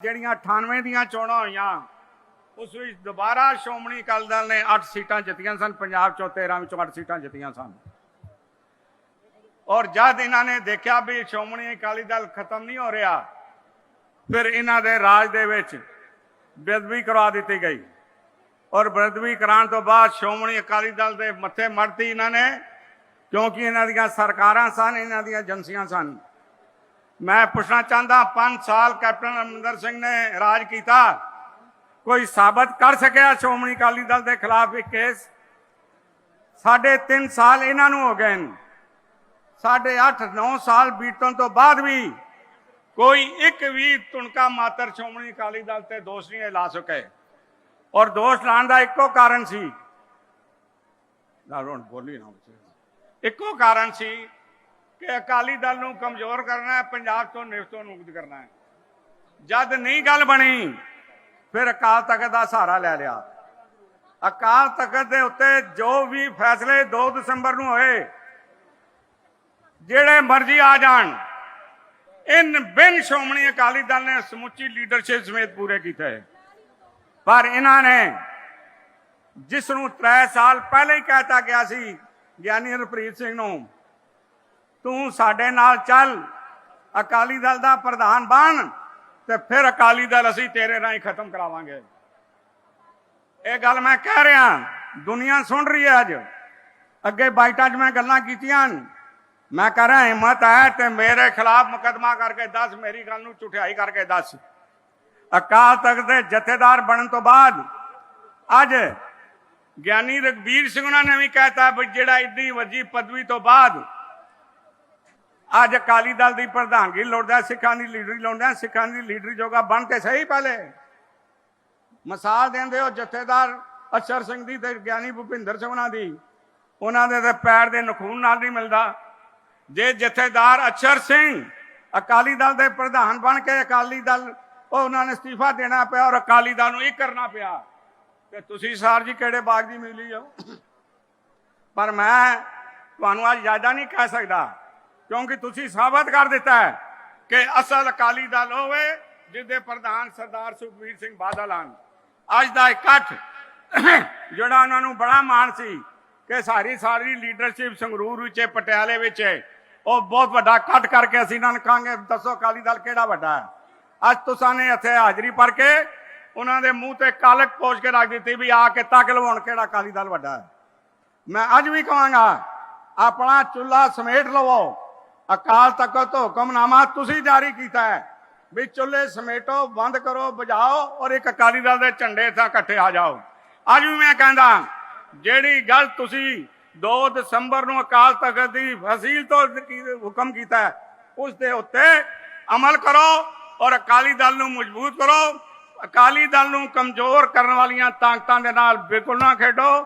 ਜਿਹੜੀਆਂ 98 ਦੀਆਂ ਚੋਣਾਂ ਹੋਈਆਂ, ਉਸ ਵਿੱਚ ਦੁਬਾਰਾ ਸ਼੍ਰੋਮਣੀ ਅਕਾਲੀ ਦਲ ਨੇ 8 ਸੀਟਾਂ ਜਿੱਤੀਆਂ ਸਨ, ਪੰਜਾਬ ਚੋਂ 13 ਵਿੱਚੋਂ 8 ਸੀਟਾਂ ਜਿੱਤੀਆਂ ਸਨ। ਔਰ ਜਦ ਇਹਨਾਂ ਨੇ ਦੇਖਿਆ ਵੀ ਸ਼੍ਰੋਮਣੀ ਅਕਾਲੀ ਦਲ ਖਤਮ ਨਹੀਂ ਹੋ ਰਿਹਾ, ਫਿਰ ਇਹਨਾਂ ਦੇ ਰਾਜ ਦੇ ਵਿੱਚ ਬੇਅਦਬੀ ਕਰਵਾ ਦਿੱਤੀ ਗਈ। ਔਰ ਬੇਅਦਬੀ ਕਰਾਉਣ ਤੋਂ ਬਾਅਦ ਸ਼੍ਰੋਮਣੀ ਅਕਾਲੀ ਦਲ ਦੇ ਮੱਥੇ ਮੜਤੀ ਇਹਨਾਂ ਨੇ, ਕਿਉਂਕਿ ਇਹਨਾਂ ਦੀਆਂ ਸਰਕਾਰਾਂ ਸਨ, ਇਹਨਾਂ ਦੀਆਂ ਏਜੰਸੀਆਂ ਸਨ। ਮੈਂ ਪੁੱਛਣਾ ਚਾਹੁੰਦਾ 5 ਸਾਲ ਕੈਪਟਨ ਅਮਰਿੰਦਰ ਸਿੰਘ ਨੇ ਰਾਜ ਕੀਤਾ। ਕੋਈ ਸਾਬਤ ਕਰ ਸਕਿਆ ਸ਼੍ਰੋਮਣੀ ਅਕਾਲੀ ਦਲ ਦੇ ਖਿਲਾਫ ਇੱਕ ਕੇਸ? ਸਾਢੇ 3 ਸਾਲ ਇਹਨਾਂ ਨੂੰ ਹੋ ਗਏ ਨੇ। ਸਾਢੇ 8 9 ਸਾਲ ਬੀਤਣ ਤੋਂ ਬਾਅਦ ਵੀ ਕੋਈ ਇੱਕ ਵੀ ਤੁਣਕਾ ਮਾਤਰ ਸ਼੍ਰੋਮਣੀ ਅਕਾਲੀ ਦਲ ਤੇ ਦੋਸ਼ ਨਹੀਂ ਲਾ ਸਕੇ। ਔਰ ਦੋਸ਼ ਲਾਉਣ ਦਾ ਇੱਕੋ ਕਾਰਨ ਸੀ। ਨਾ ਰੋਣ, ਬੋਲੀ ਨਾ ਇੱਕੋ ਕਾਰਨ ਸੀ ਕਿ ਅਕਾਲੀ ਦਲ ਨੂੰ ਕਮਜ਼ੋਰ ਕਰਨਾ ਹੈ, ਪੰਜਾਬ ਤੋਂ ਨਿਫਤ ਮੁਕਤ ਕਰਨਾ ਹੈ। ਜਦ ਨਹੀਂ ਗੱਲ ਬਣੀ, ਫਿਰ ਅਕਾਲ ਤਖਤ ਦਾ ਸਹਾਰਾ ਲੈ ਲਿਆ। ਅਕਾਲ ਤਖਤ ਦੇ ਉੱਤੇ ਜੋ ਵੀ ਫੈਸਲੇ 2 ਦਸੰਬਰ ਨੂੰ ਹੋਏ, ਜਿਹੜੇ ਮਰਜ਼ੀ ਆ ਜਾਣ, ਇਨ ਬਿਨ ਸ਼੍ਰੋਮਣੀ ਅਕਾਲੀ ਦਲ ਨੇ ਸਮੁੱਚੀ ਲੀਡਰਸ਼ਿਪ ਸਮੇਤ ਪੂਰੇ ਕੀਤੇ ਪਰ ਇਹਨਾਂ ਨੇ ਜਿਸ ਨੂੰ 3 ਸਾਲ ਪਹਿਲਾਂ ਹੀ ਕਹਿਤਾ ਗਿਆ ਸੀ, ਗਿਆਨੀ ਹਰਪ੍ਰੀਤ ਸਿੰਘ ਨੂੰ ਤੂੰ ਸਾਡੇ ਨਾਲ ਚੱਲ। ਅਕਾਲੀ ਦਲ ਦਾ ਪ੍ਰਧਾਨ ਬਣ ਤੇ ਫਿਰ ਅਕਾਲੀ ਦਲ ਅਸੀਂ ਤੇਰੇ ਰਾਹੀਂ ਖਤਮ ਕਰਾਵਾਂਗੇ। ਇਹ ਗੱਲ ਮੈਂ ਕਹਿ ਰਿਹਾ, ਦੁਨੀਆ ਸੁਣ ਰਹੀ ਹੈ ਅੱਜ। ਅੱਗੇ ਬਾਈਟਾਂ 'ਚ ਮੈਂ ਗੱਲਾਂ ਕੀਤੀਆਂ ਮੈਂ ਕਹ ਰਿਹਾ, ਹਿੰਮਤ ਹੈ ਤੇ ਮੇਰੇ ਖਿਲਾਫ ਮੁਕਦਮਾ ਕਰਕੇ ਦੱਸ, ਮੇਰੀ ਗੱਲ ਨੂੰ ਝੁਠਿਆਈ ਕਰਕੇ ਦੱਸ। ਅਕਾਲ ਤਖਤ ਦੇ ਜਥੇਦਾਰ ਬਣਨ ਤੋਂ ਬਾਅਦ ਅੱਜ ਗਿਆਨੀ ਰਗਬੀਰ ਸਿੰਘ ਉਹਨਾਂ ਨੇ ਵੀ ਕਹਿਤਾ ਵੀ ਜਿਹੜਾ ਇੱਡੀ ਵੱਜੀ ਪਦਵੀ ਤੋਂ ਬਾਅਦ ਅੱਜ ਅਕਾਲੀ ਦਲ ਦੀ ਪ੍ਰਧਾਨਗੀ ਲੋੜਦਾ ਸਿੱਖਾਂ ਦੀ ਲੀਡਰੀ ਲੋੜਦਾ ਸਿੱਖਾਂ ਦੀ ਲੀਡਰੀ ਜੋਗਾ ਬਣ ਕੇ ਸਹੀ ਪਹਿਲੇ। ਮਿਸਾਲ ਦਿੰਦੇ ਹੋ ਜਥੇਦਾਰ ਅਸ਼ਰ ਸਿੰਘ ਦੀ ਤੇ ਗਿਆਨੀ ਭੁਪਿੰਦਰ ਸਿੰਘ ਉਹਨਾਂ ਦੀ। ਉਹਨਾਂ ਦੇ ਤੇ ਪੈਰ ਦੇ ਨਖੂਨ ਨਾਲ ਨਹੀਂ ਮਿਲਦਾ। ਜੇ ਜਥੇਦਾਰ ਅਸ਼ਰ ਸਿੰਘ ਅਕਾਲੀ ਦਲ ਦੇ ਪ੍ਰਧਾਨ ਬਣ ਕੇ ਅਕਾਲੀ ਦਲ ਉਹ ਉਹਨਾਂ ਨੇ ਅਸਤੀਫਾ ਦੇਣਾ ਪਿਆ ਔਰ ਅਕਾਲੀ ਦਲ ਨੂੰ ਇਹ ਕਰਨਾ ਪਿਆ, ਤੇ ਤੁਸੀਂ ਸਰ ਜੀ ਕਿਹੜੇ ਬਾਗ ਦੀ ਮਿਲੀ ਹੋ? ਪਰ ਮੈਂ ਤੁਹਾਨੂੰ ਅੱਜ ਜ਼ਿਆਦਾ ਨਹੀਂ ਕਹਿ ਸਕਦਾ। ਕਿਉਂਕਿ ਤੁਸੀਂ ਸਾਬਤ ਕਰ ਦਿੱਤਾ ਹੈ ਕਿ ਅਸਲ ਅਕਾਲੀ ਦਲ ਹੋਵੇ ਜਿਹਦੇ ਪ੍ਰਧਾਨ ਸਰਦਾਰ ਸੁਖਬੀਰ ਸਿੰਘ ਬਾਦਲ ਹਨ। ਅੱਜ ਦਾ ਇਕੱਠ ਜਿਹੜਾ ਉਹਨਾਂ ਨੂੰ ਬੜਾ ਮਾਣ ਸੀ ਕਿ ਸਾਰੀ ਸਾਰੀ ਲੀਡਰਸ਼ਿਪ ਸੰਗਰੂਰ ਵਿੱਚ, ਪਟਿਆਲੇ ਵਿੱਚ ਉਹ ਬਹੁਤ ਵੱਡਾ ਇਕੱਠ ਕਰਕੇ ਅਸੀਂ ਇਹਨਾਂ ਨੂੰ ਕਹਾਂਗੇ, ਦੱਸੋ ਅਕਾਲੀ ਦਲ ਕਿਹੜਾ ਵੱਡਾ ਹੈ? ਅੱਜ ਤੁਸਾਂ ਨੇ ਇੱਥੇ ਹਾਜ਼ਰੀ ਭਰ ਕੇ ਉਹਨਾਂ ਦੇ ਮੂੰਹ ਤੇ ਕਾਲਕ ਪੋਚ ਕੇ ਰੱਖ ਦਿੱਤੀ ਵੀ ਆ ਕੇ ਤੱਕ ਲਵਾਉਣ ਕਿਹੜਾ ਅਕਾਲੀ ਦਲ ਵੱਡਾ ਹੈ। ਮੈਂ ਅੱਜ ਵੀ ਕਹਾਂਗਾ, ਆਪਣਾ ਚੁੱਲਾ ਸਮੇਟ ਲਵੋ ਅਕਾਲ ਤਖਤ ਤੋਂ ਹੁਕਮਨਾਮਾ ਤੁਸੀਂ ਜਾਰੀ ਕੀਤਾ ਹੈ। ਵੀ ਚੁੱਲੇ ਸਮੇਟੋ ਬੰਦ ਕਰੋ ਬੁਝਾਓ ਔਰ ਇੱਕ ਅਕਾਲੀ ਦਲ ਦੇ ਝੰਡੇ ਥਾਂ ਇਕੱਠੇ ਆ ਜਾਓ। ਅੱਜ ਵੀ ਮੈਂ ਕਹਿੰਦਾ ਜਿਹੜੀ ਗੱਲ ਤੁਸੀਂ 2 ਦਸੰਬਰ ਨੂੰ ਅਕਾਲ ਤਖਤ ਦੀ ਫਸੀਲ ਤੋਂ ਹੁਕਮ ਕੀਤਾ ਹੈ, ਉਸ ਦੇ ਉੱਤੇ ਅਮਲ ਕਰੋ ਔਰ ਅਕਾਲੀ ਦਲ ਨੂੰ ਮਜ਼ਬੂਤ ਕਰੋ। ਅਕਾਲੀ ਦਲ ਨੂੰ ਕਮਜ਼ੋਰ ਕਰਨ ਵਾਲੀਆਂ ਤਾਕਤਾਂ ਦੇ ਨਾਲ ਬਿਲਕੁਲ ਨਾ ਖੇਡੋ।